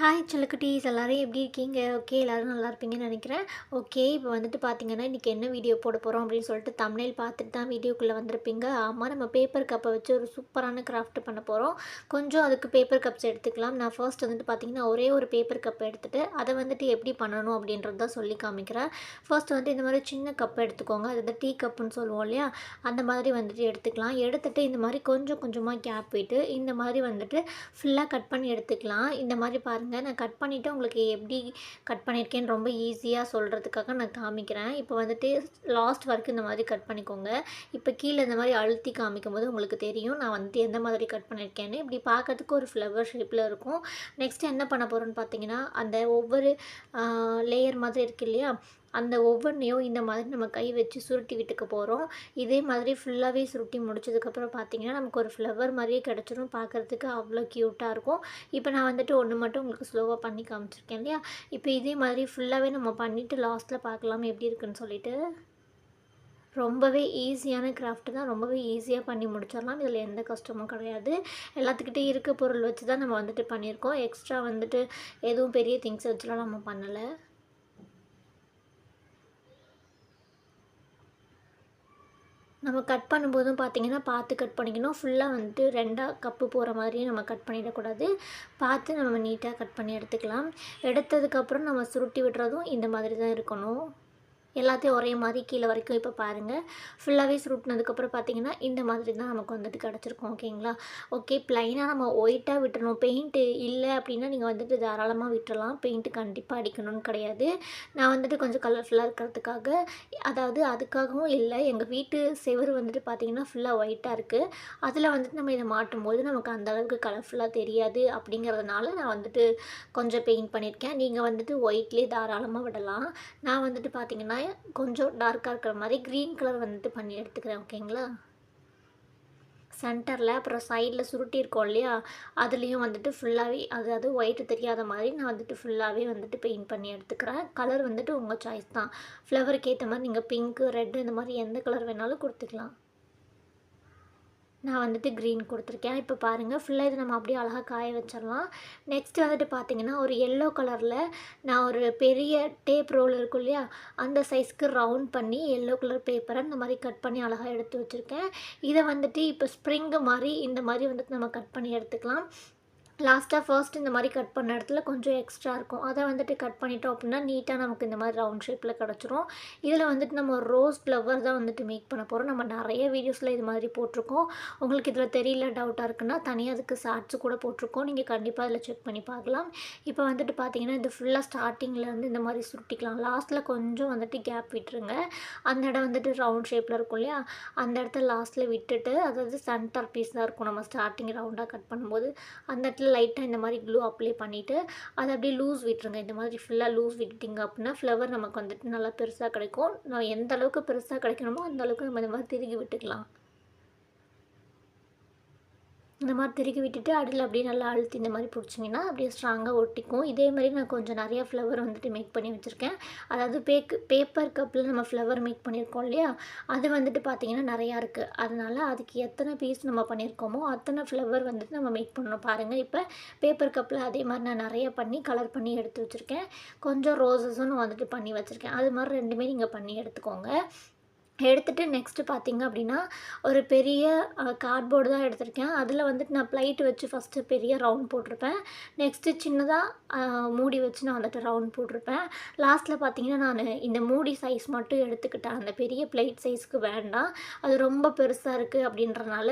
Hi செல்லக்குட்டீஸ் எல்லோரும் எப்படி இருக்கீங்க? ஓகே எல்லோரும் நல்லா இருப்பீங்கன்னு நினைக்கிறேன். ஓகே இப்போ வந்துட்டு பார்த்தீங்கன்னா இன்றைக்கி என்ன வீடியோ போட போகிறோம் அப்படின்னு சொல்லிட்டு தமிழில் பார்த்துட்டு தான் வீடியோக்குள்ளே வந்திருப்பீங்க. ஆமாம் நம்ம பேப்பர் கப்பை வச்சு ஒரு சூப்பரான கிராஃப்ட் பண்ண போகிறோம் கொஞ்சம் அதுக்கு பேப்பர் கப்ஸ் எடுத்துக்கலாம். நான் ஃபர்ஸ்ட் வந்துட்டு பார்த்தீங்கன்னா ஒரே ஒரு பேப்பர் கப் எடுத்துகிட்டு அதை வந்துட்டு எப்படி பண்ணணும் அப்படின்றது தான் சொல்லி காமிக்கிறேன். ஃபர்ஸ்ட் வந்துட்டு இந்த மாதிரி சின்ன கப் எடுத்துக்கோங்க. அது வந்து டீ கப்புன்னு சொல்லுவோம் இல்லையா? அந்த மாதிரி வந்துட்டு எடுத்துக்கலாம். எடுத்துகிட்டு இந்த மாதிரி கொஞ்சம் கொஞ்சமாக கேப் விட்டு இந்த மாதிரி வந்துட்டு ஃபுல்லாக கட் பண்ணி எடுத்துக்கலாம். இந்த மாதிரி பாருங்கள் நான் கட் பண்ணிவிட்டு உங்களுக்கு எப்படி கட் பண்ணியிருக்கேன்னு ரொம்ப ஈஸியாக சொல்கிறதுக்காக நான் காமிக்கிறேன். இப்போ வந்துட்டு லாஸ்ட் வரைக்கும் இந்த மாதிரி கட் பண்ணிக்கோங்க. இப்போ கீழே இந்த மாதிரி அழுத்தி காமிக்கும் போது உங்களுக்கு தெரியும் நான் வந்துட்டு எந்த மாதிரி கட் பண்ணியிருக்கேன்னு. இப்படி பார்க்கறதுக்கு ஒரு ஃப்ளவர் ஷேப்பில் இருக்கும். நெக்ஸ்ட் என்ன பண்ண போகிறோன்னு பார்த்தீங்கன்னா அந்த ஒவ்வொரு லேயர் மாதிரி இருக்கு இல்லையா? அந்த ஒவ்வொன்றையும் இந்த மாதிரி நம்ம கை வச்சு சுருட்டி விட்டுக்க போகிறோம் இதே மாதிரி ஃபுல்லாகவே சுருட்டி முடிச்சதுக்கப்புறம் பார்த்தீங்கன்னா நமக்கு ஒரு ஃப்ளவர் மாதிரியே கிடச்சிரும். பார்க்குறதுக்கு அவ்வளோ க்யூட்டாக இருக்கும். இப்போ நான் வந்துட்டு ஒன்று மட்டும் உங்களுக்கு ஸ்லோவாக பண்ணி காமிச்சிருக்கேன் இல்லையா? இப்போ இதே மாதிரி ஃபுல்லாகவே நம்ம பண்ணிவிட்டு லாஸ்ட்டில் பார்க்கலாம் எப்படி இருக்குன்னு சொல்லிட்டு. ரொம்பவே ஈஸியான கிராஃப்ட் தான். ரொம்பவே ஈஸியாக பண்ணி முடிச்சிடலாம். இதில் எந்த கஷ்டமும் கிடையாது. எல்லாத்துக்கிட்டே இருக்க பொருள் வச்சு தான் நம்ம வந்துட்டு பண்ணியிருக்கோம். எக்ஸ்ட்ரா வந்துட்டு எதுவும் பெரிய திங்ஸ் வச்சுலாம் நம்ம பண்ணலை. நம்ம கட் பண்ணும்போதும் பார்த்திங்கன்னா பார்த்து கட் பண்ணிக்கணும். ஃபுல்லாக வந்துட்டு ரெண்டாக கப்பு போகிற மாதிரி நம்ம கட் பண்ணிடக்கூடாது. பார்த்து நம்ம நீட்டாக கட் பண்ணி எடுத்துக்கலாம். எடுத்ததுக்கப்புறம் நம்ம சுருட்டி விடுறதும் இந்த மாதிரி தான் இருக்கணும். எல்லாத்தையும் ஒரே மாதிரி கீழே வரைக்கும் இப்போ பாருங்கள் ஃபுல்லாகவே சுருட்டினதுக்கப்புறம் பார்த்தீங்கன்னா இந்த மாதிரி தான் நமக்கு வந்துட்டு கிடச்சிருக்கும் ஓகேங்களா? ஓகே ப்ளைனாக நம்ம ஒயிட்டாக விட்டுறணும். பெயிண்ட்டு இல்லை அப்படின்னா நீங்கள் வந்துட்டு தாராளமாக விட்டுறலாம். பெயிண்ட்டு கண்டிப்பாக அடிக்கணும்னு கிடையாது. நான் வந்துட்டு கொஞ்சம் கலர்ஃபுல்லாக இருக்கிறதுக்காக அதாவது அதுக்காகவும் இல்லை எங்கள் வீட்டு செவர் வந்துட்டு பார்த்திங்கன்னா ஃபுல்லாக ஒயிட்டாக இருக்குது அதில் வந்துட்டு நம்ம இதை மாட்டும் போது நமக்கு அந்தளவுக்கு கலர்ஃபுல்லாக தெரியாது அப்படிங்கிறதுனால நான் வந்துட்டு கொஞ்சம் பெயிண்ட் பண்ணியிருக்கேன். நீங்கள் வந்துட்டு ஒயிட்லேயே தாராளமாக விடலாம். நான் வந்துட்டு பார்த்திங்கன்னா கொஞ்சம் டார்க்காக இருக்கிற மாதிரி க்ரீன் கலர் வந்துட்டு பண்ணி எடுத்துக்கிறேன் ஓகேங்களா சென்டரில் அப்புறம் சைடில் சுருட்டியிருக்கோம் இல்லையா? அதுலேயும் வந்துட்டு ஃபுல்லாகவே அதாவது ஒயிட்டு தெரியாத மாதிரி நான் வந்துட்டு ஃபுல்லாகவே வந்துட்டு பெயிண்ட் பண்ணி எடுத்துக்கிறேன். கலர் வந்துட்டு உங்கள் சாய்ஸ் தான். ஃப்ளவருக்கு ஏற்ற மாதிரி நீங்கள் பிங்க்கு ரெட்டு இந்த மாதிரி எந்த கலர் வேணாலும் கொடுத்துக்கலாம். நான் வந்துட்டு க்ரீன் கொடுத்துருக்கேன். இப்போ பாருங்கள் ஃபுல்லாக இது நம்ம அப்படியே அழகாக காய வச்சிடலாம். நெக்ஸ்ட் வந்துட்டு பார்த்திங்கன்னா ஒரு எல்லோ கலரில் நான் ஒரு பெரிய டேப் ரோல் இருக்கும் இல்லையா? அந்த சைஸ்க்கு ரவுண்ட் பண்ணி எல்லோ கலர் பேப்பரை இந்த மாதிரி கட் பண்ணி அழகாக எடுத்து வச்சுருக்கேன். இதை வந்துட்டு இப்போ ஸ்ப்ரிங்கு மாதிரி இந்த மாதிரி வந்துட்டு நம்ம கட் பண்ணி எடுத்துக்கலாம். லாஸ்ட்டாக ஃபர்ஸ்ட் இந்த மாதிரி கட் பண்ண இடத்துல கொஞ்சம் எக்ஸ்ட்ரா இருக்கும். அதை வந்துட்டு கட் பண்ணிட்டோம் அப்படின்னா நீட்டாக நமக்கு இந்த மாதிரி ரவுண்ட் ஷேப்பில் கிடச்சிரும். இதில் வந்துட்டு நம்ம ரோஸ் ஃப்ளவர் தான் வந்துட்டு மேக் பண்ண போகிறோம் நம்ம நிறைய வீடியோஸில் இது மாதிரி போட்டிருக்கோம். உங்களுக்கு இதில் தெரியல டவுட்டாக இருக்குன்னா தனியாக அதுக்கு சாட்ஸு கூட போட்டிருக்கோம். நீங்கள் கண்டிப்பாக அதில் செக் பண்ணி பார்க்கலாம். இப்போ வந்துட்டு பார்த்தீங்கன்னா இது ஃபுல்லாக ஸ்டார்டிங்லேருந்து இந்த மாதிரி சுருட்டிக்கலாம். லாஸ்ட்டில் கொஞ்சம் வந்துட்டு கேப் விட்டுருங்க. அந்த இடம் வந்துட்டு ரவுண்ட் ஷேப்பில் இருக்கும் இல்லையா? அந்த இடத்த லாஸ்ட்டில் விட்டுட்டு அதாவது சென்டர் பீஸ் தான் இருக்கும். நம்ம ஸ்டார்டிங் ரவுண்டாக கட் பண்ணும்போது அந்த இடத்துல லைட்டாக இந்த மாதிரி க்ளூ அப்ளை பண்ணிவிட்டு அதை அப்படியே லூஸ் விட்டுருங்க. இந்த மாதிரி ஃபுல்லாக லூஸ் விட்டுட்டிங்க அப்படின்னா ஃப்ளவர் நமக்கு வந்துட்டு நல்லா பெருசாக கிடைக்கும். நான் எந்த அளவுக்கு பெருசாக கிடைக்கணுமோ அந்த அளவுக்கு நம்ம இந்த மாதிரி திருகி விட்டுக்கலாம். இந்த மாதிரி திருக்கி விட்டுட்டு அடியில் அப்படியே நல்லா அழுத்தி இந்த மாதிரி பிடிச்சிங்கன்னா அப்படியே ஸ்ட்ராங்காக ஒட்டிக்கும். இதே மாதிரி நான் கொஞ்சம் நிறையா ஃப்ளவர் வந்துட்டு மேக் பண்ணி வச்சுருக்கேன். அதாவது பேக்கு பேப்பர் கப்பில் நம்ம ஃப்ளவர் மேக் பண்ணியிருக்கோம் இல்லையா? அது வந்துட்டு பார்த்திங்கன்னா நிறையா இருக்குது அதனால் அதுக்கு எத்தனை பீஸ் நம்ம பண்ணியிருக்கோமோ அத்தனை ஃப்ளவர் வந்துட்டு நம்ம மேக் பண்ணணும். பாருங்கள் இப்போ பேப்பர் கப்பில் அதே மாதிரி நான் நிறைய பண்ணி கலர் பண்ணி எடுத்து வச்சுருக்கேன். கொஞ்சம் ரோசஸும் வந்துட்டு பண்ணி வச்சுருக்கேன். அது மாதிரி ரெண்டுமே நீங்கள் பண்ணி எடுத்துக்கோங்க. எடுத்துகிட்டு நெக்ஸ்ட்டு பார்த்திங்க அப்படின்னா ஒரு பெரிய கார்ட்போர்டு தான் எடுத்திருக்கேன். அதில் வந்துட்டு நான் ப்ளைட் வச்சு ஃபஸ்ட்டு பெரிய ரவுண்ட் போட்டிருப்பேன். நெக்ஸ்ட்டு சின்னதாக மூடி வச்சு நான் வந்துட்டு ரவுண்ட் போட்டிருப்பேன். லாஸ்ட்டில் பார்த்திங்கன்னா நான் இந்த மூடி சைஸ் மட்டும் எடுத்துக்கிட்டேன். அந்த பெரிய ப்ளைட் சைஸ்க்கு வேண்டாம். அது ரொம்ப பெருசாக இருக்குது அப்படின்றனால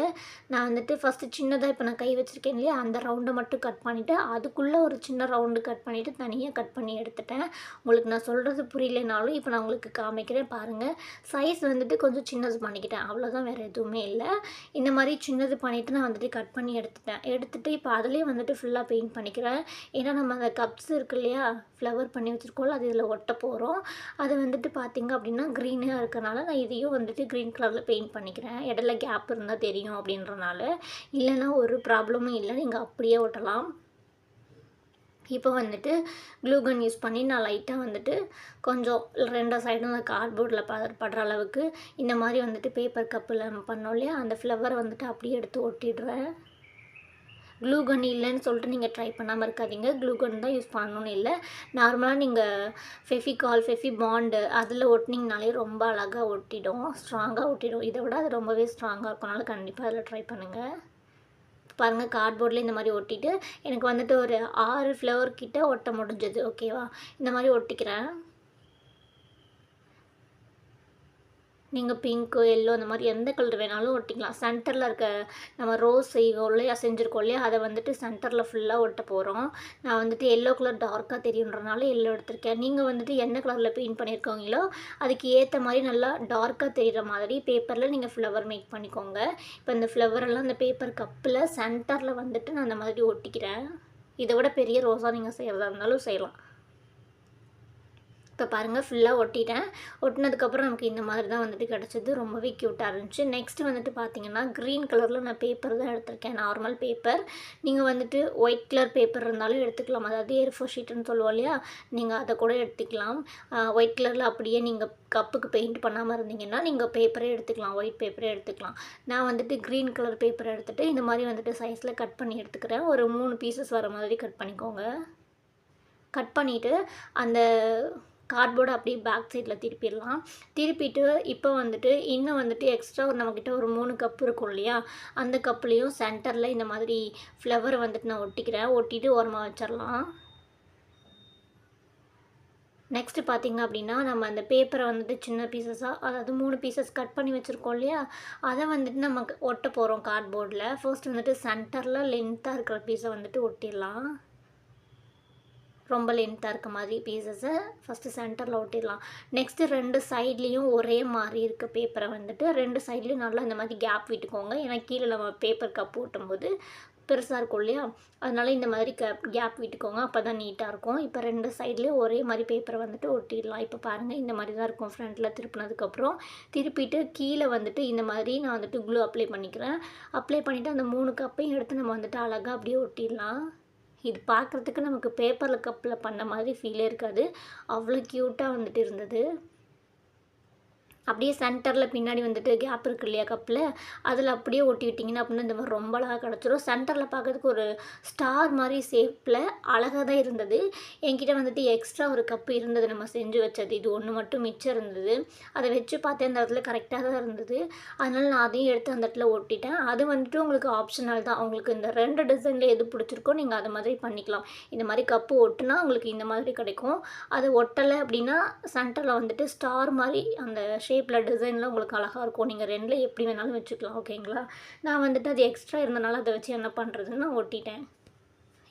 நான் வந்துட்டு ஃபஸ்ட்டு சின்னதாக இப்போ நான் கை வச்சுருக்கேன் இல்லையா அந்த ரவுண்டை மட்டும் கட் பண்ணிவிட்டு அதுக்குள்ளே ஒரு சின்ன ரவுண்டு கட் பண்ணிவிட்டு தனியாக கட் பண்ணி எடுத்துட்டேன். உங்களுக்கு நான் சொல்கிறது புரியலைனாலும் இப்போ நான் உங்களுக்கு காமிக்கிறேன் பாருங்கள் சைஸ் வந்து வந்துட்டு கொஞ்சம் சின்னது பண்ணிக்கிட்டேன். அவ்வளோதான் வேறு எதுவுமே இல்லை. இந்த மாதிரி சின்னது பண்ணிவிட்டு நான் வந்துட்டு கட் பண்ணி எடுத்துட்டேன். எடுத்துகிட்டு இப்போ அதிலே வந்துட்டு ஃபுல்லாக பெயிண்ட் பண்ணிக்கிறேன். ஏன்னா நம்ம அந்த கப்ஸ் இருக்கு இல்லையா? ஃப்ளவர் பண்ணி வச்சுருக்கோம்ல அது இதில் ஒட்ட போகிறோம் அது வந்துட்டு பார்த்திங்க அப்படின்னா க்ரீனாக இருக்கனால நான் இதையும் வந்துட்டு க்ரீன் கலரில் பெயிண்ட் பண்ணிக்கிறேன். இடையில கேப் இருந்தால் தெரியும் அப்படின்றனால. இல்லைன்னா ஒரு ப்ராப்ளமும் இல்லை. நீங்கள் அப்படியே ஒட்டலாம். இப்போ வந்துட்டு க்ளூகன் யூஸ் பண்ணி நான் லைட்டாக வந்துட்டு கொஞ்சம் ரெண்டு சைடும் அந்த கார்ட்போர்டில் ப படுற அளவுக்கு இந்த மாதிரி வந்துட்டு பேப்பர் கப்பில் பண்ணோம் இல்லையா? அந்த ஃப்ளவரை வந்துட்டு அப்படியே எடுத்து ஒட்டிடுறேன். க்ளூகன் இல்லைன்னு சொல்லிட்டு நீங்கள் ட்ரை பண்ணாமல் இருக்காதீங்க. க்ளூகன் தான் யூஸ் பண்ணணும்னு இல்லை. நார்மலாக நீங்கள் ஃபெஃபிகால் ஃபெஃபி பாண்டு அதில் ஒட்டினீங்கனாலே ரொம்ப அழகாக ஒட்டிடும் ஸ்ட்ராங்காக ஒட்டிடும். இதை விட அது ரொம்பவே ஸ்ட்ராங்காக இருக்கனால கண்டிப்பாக அதில் ட்ரை பண்ணுங்கள் பாருங்கள் கார்ட்போர்டில் இந்த மாதிரி ஒட்டிட்டு எனக்கு வந்துட்டு ஒரு ஆறு ஃப்ளவர் கிட்ட ஒட்ட முடிஞ்சது. ஓகேவா இந்த மாதிரி ஒட்டிக்கிறேன். நீங்கள் பிங்க்கு எல்லோ அந்த மாதிரி எந்த கலர் வேணாலும் ஒட்டிக்கலாம். சென்டரில் இருக்க நம்ம ரோஸ் செய்வோம் இல்லையா செஞ்சுருக்கோம் இல்லையா அதை வந்துட்டு சென்டரில் ஃபுல்லாக ஒட்ட போகிறோம் நான் வந்துட்டு எல்லோ கலர் டார்க்காக தெரியுன்றனால எல்லோ எடுத்திருக்கேன். நீங்கள் வந்துட்டு என்ன கலரில் பெயிண்ட் பண்ணியிருக்கீங்களோ அதுக்கு ஏற்ற மாதிரி நல்லா டார்க்காக தெரிகிற மாதிரி பேப்பரில் நீங்கள் ஃப்ளவர் மேக் பண்ணிக்கோங்க. இப்போ இந்த ஃப்ளவரெல்லாம் அந்த பேப்பர் கப்பில் சென்டரில் வந்துட்டு நான் அந்த மாதிரி ஒட்டிக்கிறேன். இதை விட பெரிய ரோஸாக நீங்கள் செய்கிறதா இருந்தாலும் செய்யலாம். இப்போ பாருங்கள் ஃபுல்லாக ஒட்டிட்டேன். ஒட்டினதுக்கப்புறம் நமக்கு இந்த மாதிரி தான் வந்துட்டு கிடச்சிது. ரொம்பவே க்யூட்டாக இருந்துச்சு. நெக்ஸ்ட் வந்துட்டு பார்த்தீங்கன்னா க்ரீன் கலரில் நான் பேப்பர் தான் எடுத்திருக்கேன். நார்மல் பேப்பர் நீங்கள் வந்துட்டு ஒயிட் கலர் பேப்பர் இருந்தாலும் எடுத்துக்கலாம். அதாவது ஏர் ஃபோர் ஷீட்டுன்னு சொல்லுவோம் இல்லையா? நீங்கள் அதை கூட எடுத்துக்கலாம். ஒயிட் கலரில் அப்படியே நீங்கள் கப்புக்கு பெயிண்ட் பண்ணாமல் இருந்தீங்கன்னா நீங்கள் பேப்பரே எடுத்துக்கலாம். ஒயிட் பேப்பரே எடுத்துக்கலாம். நான் வந்துட்டு க்ரீன் கலர் பேப்பர் எடுத்துகிட்டு இந்த மாதிரி வந்துட்டு சைஸில் கட் பண்ணி எடுத்துக்கிறேன். ஒரு மூணு பீசஸ் வர மாதிரி கட் பண்ணிக்கோங்க. கட் பண்ணிவிட்டு அந்த கார்ட்போர்டு அப்படியே பேக் சைடில் திருப்பிடலாம். திருப்பிட்டு இப்போ வந்துட்டு இன்னும் வந்துட்டு எக்ஸ்ட்ரா ஒரு நம்மக்கிட்ட ஒரு மூணு கப் இருக்கும் இல்லையா? அந்த கப்புலேயும் சென்டரில் இந்த மாதிரி ஃப்ளவரை வந்துட்டு நான் ஒட்டிக்கிறேன். ஒட்டிட்டு ஓரமாக வச்சிடலாம். நெக்ஸ்ட்டு பார்த்திங்க அப்படின்னா நம்ம அந்த பேப்பரை வந்துட்டு சின்ன பீசஸாக அதாவது மூணு பீசஸ் கட் பண்ணி வச்சுருக்கோம் இல்லையா? அதை வந்துட்டு நம்ம ஒட்ட போகிறோம் கார்ட்போர்டில் ஃபர்ஸ்ட் வந்துட்டு சென்டரில் லென்த்தாக இருக்கிற பீஸை வந்துட்டு ஒட்டிடலாம். ரொம்ப லென்த்தாக இருக்க மாதிரி பீசஸை ஃபஸ்ட்டு சென்டரில் ஒட்டிடலாம். நெக்ஸ்ட்டு ரெண்டு சைட்லேயும் ஒரே மாதிரி இருக்க பேப்பரை வந்துட்டு ரெண்டு சைட்லேயும் நல்லா இந்த மாதிரி கேப் விட்டுக்கோங்க. ஏன்னா கீழே நம்ம பேப்பர் கப் ஓட்டும்போது பெருசாக இருக்கும் இல்லையா? அதனால் இந்த மாதிரி கேப் கேப் விட்டுக்கோங்க. அப்போ தான் நீட்டாக இருக்கும். இப்போ ரெண்டு சைட்லேயும் ஒரே மாதிரி பேப்பரை வந்துட்டு ஒட்டிடலாம். இப்போ பாருங்கள் இந்த மாதிரி தான் இருக்கும் ஃப்ரண்ட்டில் திருப்பினதுக்கப்புறம் திருப்பிட்டு கீழே வந்துட்டு இந்த மாதிரி நான் வந்துட்டு க்ளூ அப்ளை பண்ணிக்கிறேன். அப்ளை பண்ணிவிட்டு அந்த மூணு கப்பையும் எடுத்து நம்ம வந்துட்டு அழகாக அப்படியே ஒட்டிடலாம். இது பார்க்குறதுக்கு நமக்கு பேப்பரில் கப்பில் பண்ண மாதிரி ஃபீலே இருக்காது. அவ்வளோ க்யூட்டாக வந்துட்டு இருந்தது. அப்படியே சென்டரில் பின்னாடி வந்துட்டு கேப் இருக்கு இல்லையா கப்பில் அதில் அப்படியே ஒட்டி விட்டிங்கன்னா அப்படின்னா இந்த மாதிரி ரொம்ப அழகாக கிடச்சிரும். சென்டரில் பார்க்கறதுக்கு ஒரு ஸ்டார் மாதிரி ஷேப்பில் அழகாக தான் இருந்தது. என்கிட்ட வந்துட்டு எக்ஸ்ட்ரா ஒரு கப்பு இருந்தது நம்ம செஞ்சு வச்சது. இது ஒன்று மட்டும் மிச்சம் இருந்தது. அதை வச்சு பார்த்தேன். அந்த இடத்துல கரெக்டாக தான் இருந்தது. அதனால் நான் அதையும் எடுத்து அந்த இடத்துல ஒட்டிட்டேன். அது வந்துட்டு உங்களுக்கு ஆப்ஷனல் தான். உங்களுக்கு இந்த ரெண்டு டிசைனில் எது பிடிச்சிருக்கோ நீங்கள் அதை மாதிரி பண்ணிக்கலாம். இந்த மாதிரி கப்பு ஒட்டுனா உங்களுக்கு இந்த மாதிரி கிடைக்கும். அது ஒட்டலை அப்படின்னா சென்டரில் வந்துட்டு ஸ்டார் மாதிரி அந்த ஷேப் ஷேப்பில் டிசைனில் உங்களுக்கு அழகாக இருக்கும். நீங்கள் ரெண்டில் எப்படி வேணாலும் வச்சுக்கலாம் ஓகேங்களா நான் வந்துட்டு அது எக்ஸ்ட்ரா இருந்தனால அதை வச்சு என்ன பண்ணுறதுன்னு நான் ஒட்டிட்டேன்.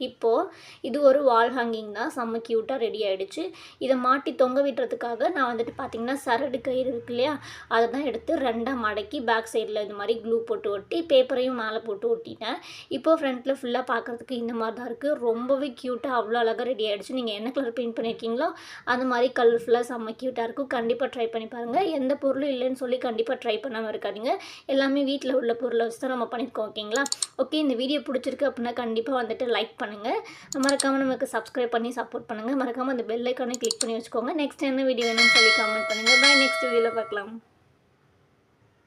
இப்போது இது ஒரு வால் ஹேங்கிங் தான். செம்ம க்யூட்டாக ரெடி ஆகிடுச்சு இதை மாட்டி தொங்க விட்டுறதுக்காக நான் வந்துட்டு பார்த்திங்கன்னா சரடு கயிறு இருக்கு இல்லையா? அதை தான் எடுத்து ரெண்டாக மடக்கி பேக் சைடில் இந்த மாதிரி க்ளூ போட்டு ஒட்டி பேப்பரையும் மேலே போட்டு ஒட்டிட்டேன். இப்போது ஃப்ரண்ட்டில் ஃபுல்லாக பார்க்குறதுக்கு இந்த மாதிரி தான் இருக்குது ரொம்பவே க்யூட்டாக அவ்வளோ அழகாக ரெடி ஆகிடுச்சு நீங்கள் என்ன கலர் பெயிண்ட் பண்ணியிருக்கீங்களோ அந்த மாதிரி கலர்ஃபுல்லாக செம்ம க்யூட்டாக இருக்கும். கண்டிப்பாக ட்ரை பண்ணி பாருங்கள் எந்த பொருளும் இல்லைன்னு சொல்லி கண்டிப்பாக ட்ரை பண்ணாமல் இருக்காதிங்க. எல்லாமே வீட்டில் உள்ள பொருளை வச்சு தான் நம்ம பண்ணியிருக்கோம் ஓகேங்களா ஓகே இந்த வீடியோ பிடிச்சிருக்கு அப்படின்னா கண்டிப்பாக வந்துட்டு லைக் பண்ணி பண்ணுங்கள் மறக்காமல் நமக்கு சப்ஸ்கிரைப் பண்ணி சப்போர்ட் பண்ணுங்கள் மறக்காமல் அந்த பெல் ஐக்கானை கிளிக் பண்ணி வச்சுக்கோங்க. நெக்ஸ்ட் என்ன வீடியோ வேணும்னு சொல்லி கமெண்ட் பண்ணுங்கள் பாய் நெக்ஸ்ட் வீடியோவில் பார்க்கலாம்.